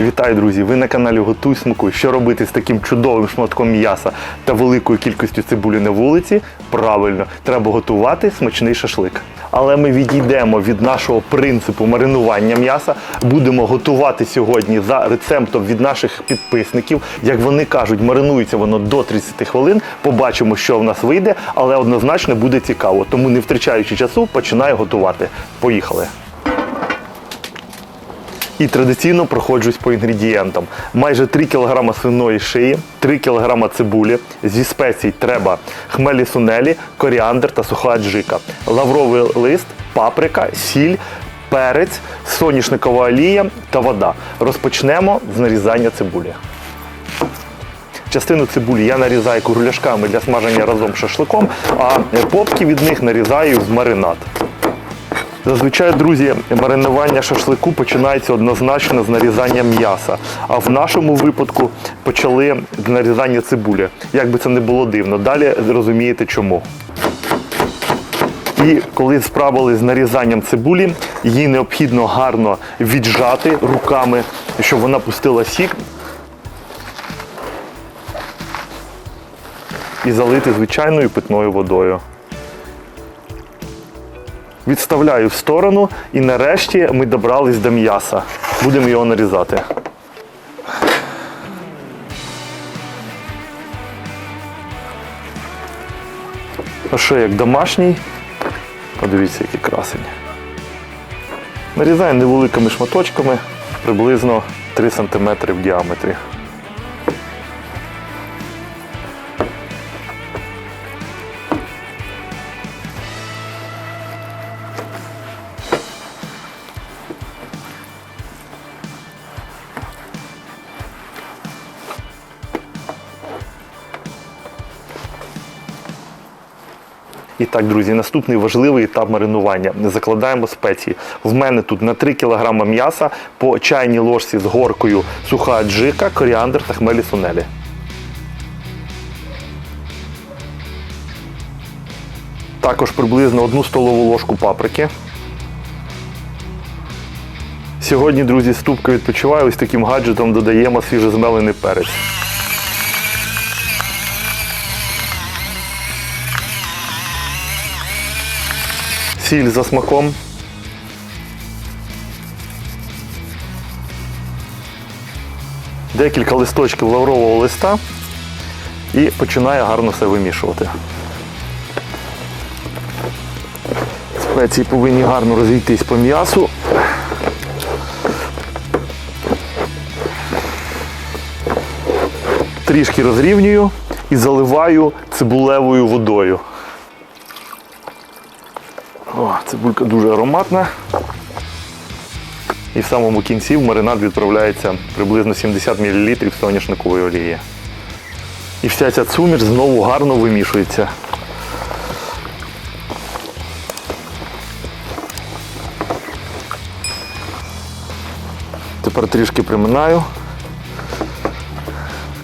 Вітаю, друзі! Ви на каналі Готуй Смакуй. Що робити з таким чудовим шматком м'яса та великою кількістю цибулі на вулиці? Правильно, треба готувати смачний шашлик. Але ми відійдемо від нашого принципу маринування м'яса. Будемо готувати сьогодні за рецептом від наших підписників. Як вони кажуть, маринується воно до 30 хвилин. Побачимо, що в нас вийде, але однозначно буде цікаво. Тому, не втрачаючи часу, починаю готувати. Поїхали! І традиційно проходжусь по інгредієнтам. Майже 3 кг свиної шиї, 3 кг цибулі. Зі спецій треба хмелі сунелі, коріандр та суха аджика, лавровий лист, паприка, сіль, перець, соняшникова олія та вода. Розпочнемо з нарізання цибулі. Частину цибулі я нарізаю кругляшками для смаження разом з шашликом, а попки від них нарізаю в маринад. Зазвичай, друзі, маринування шашлику починається однозначно з нарізання м'яса. А в нашому випадку почали нарізання цибулі. Як би це не було дивно. Далі розумієте чому. І коли справились з нарізанням цибулі, її необхідно гарно віджати руками, щоб вона пустила сік. І залити звичайною питною водою. Відставляю в сторону і нарешті ми добрались до м'яса. Будемо його нарізати. А що як домашній? Подивіться, який красень. Нарізаємо невеликими шматочками, приблизно 3 см в діаметрі. І так, друзі, наступний важливий етап маринування. Закладаємо спеції. В мене тут на 3 кг м'яса по чайній ложці з горкою суха аджика, коріандр та хмелі сунелі. Також приблизно одну столову ложку паприки. Сьогодні, друзі, ступка відпочиває. Ось таким гаджетом додаємо свіжозмелений перець. Сіль за смаком. Декілька листочків лаврового листа і починаю гарно все вимішувати. Спеції повинні гарно розійтись по м'ясу. Трішки розрівнюю і заливаю цибулевою водою. О, цибулька дуже ароматна. І в самому кінці в маринад відправляється приблизно 70 мл соняшникової олії. І вся ця суміш знову гарно вимішується. Тепер трішки приминаю.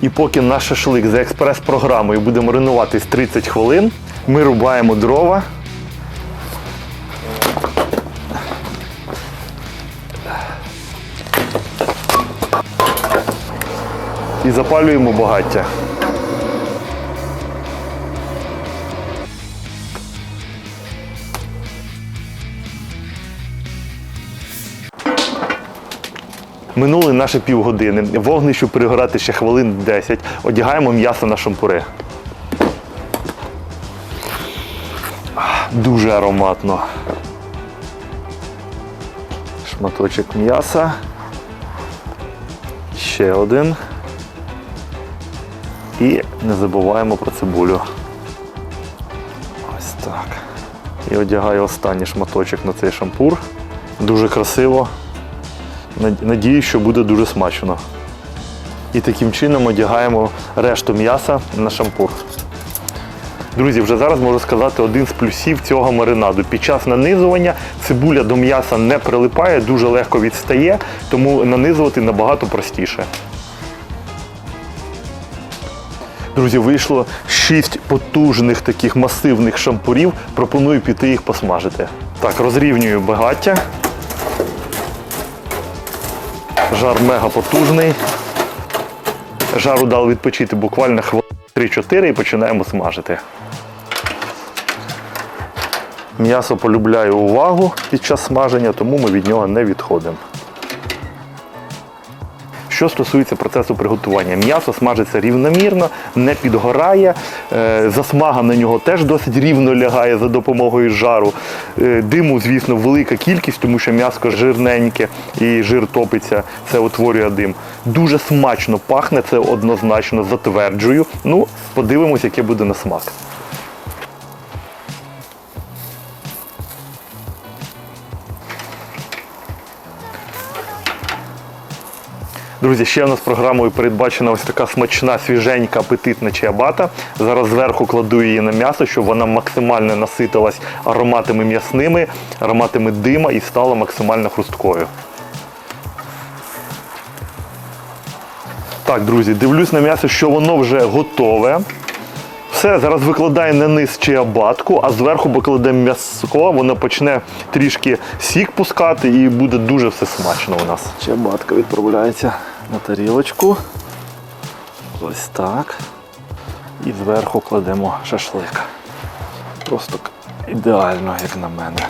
І поки наш шашлик за експрес-програмою буде маринуватись 30 хвилин, ми рубаємо дрова. І запалюємо багаття. Минули наші півгодини. Вогнищу пригорати ще хвилин 10. Одягаємо м'ясо на шампури. Дуже ароматно. Шматочок м'яса. Ще один. І не забуваємо про цибулю. Ось так. І одягаю останній шматочок на цей шампур. Дуже красиво. Над- Надіюсь, що буде дуже смачно. І таким чином одягаємо решту м'яса на шампур. Друзі, вже зараз можу сказати один з плюсів цього маринаду. Під час нанизування цибуля до м'яса не прилипає, дуже легко відстає, тому нанизувати набагато простіше. Друзі, вийшло 6 потужних таких масивних шампурів. Пропоную піти їх посмажити. Так, розрівнюю багаття. Жар мега потужний. Жару дали відпочити буквально хвилин 3-4 і починаємо смажити. М'ясо полюбляє увагу під час смаження, тому ми від нього не відходимо. Що стосується процесу приготування, м'ясо смажиться рівномірно, не підгорає, е, засмага на нього теж досить рівно лягає за допомогою жару. Е, Диму, звісно, велика кількість, тому що м'ясо жирненьке і жир топиться, це утворює дим. Дуже смачно пахне, це однозначно затверджую. Ну, подивимось, яке буде на смак. Друзі, ще у нас програмою передбачена ось така смачна, свіженька, апетитна чиабата. Зараз зверху кладу її на м'ясо, щоб вона максимально наситилась ароматами м'ясними, ароматами дима і стала максимально хрусткою. Так, друзі, дивлюсь на м'ясо, що воно вже готове. Все, зараз викладає на низ чиабатку, а зверху покладе м'ясо, воно почне трішки сік пускати і буде дуже все смачно у нас. Чиабатка відправляється на тарілочку. Ось так. І зверху кладемо шашлик. Просто ідеально, як на мене.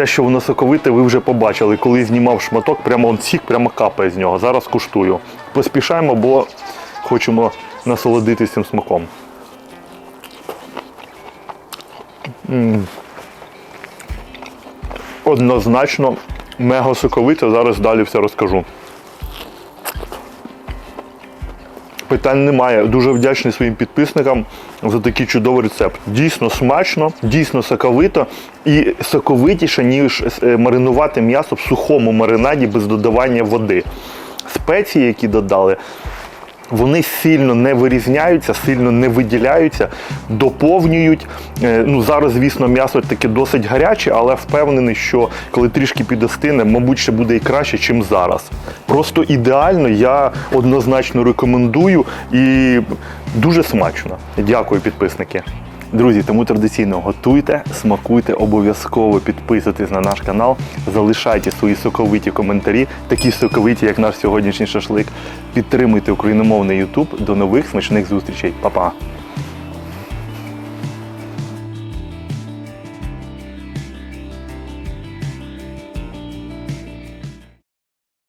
Те, що воно соковите, ви вже побачили. Коли знімав шматок, прямо он сік прямо капає з нього. Зараз куштую. Поспішаємо, бо хочемо насолодитися цим смаком. Однозначно, мега соковите, зараз далі все розкажу. Питань немає. Дуже вдячний своїм підписникам за такий чудовий рецепт. Дійсно смачно, дійсно соковито і соковитіше, ніж е, маринувати м'ясо в сухому маринаді без додавання води. Спеції, які додали, вони сильно не вирізняються, сильно не виділяються, доповнюють. Е, Ну, зараз, звісно, м'ясо таке досить гаряче, але впевнений, що коли трішки підостине, мабуть, ще буде і краще, ніж зараз. Просто ідеально, я однозначно рекомендую і дуже смачно. Дякую, підписники. Друзі, тому традиційно готуйте, смакуйте, обов'язково підписуйтесь на наш канал, залишайте свої соковиті коментарі, такі соковиті, як наш сьогоднішній шашлик. Підтримуйте україномовний YouTube. До нових смачних зустрічей. Па-па!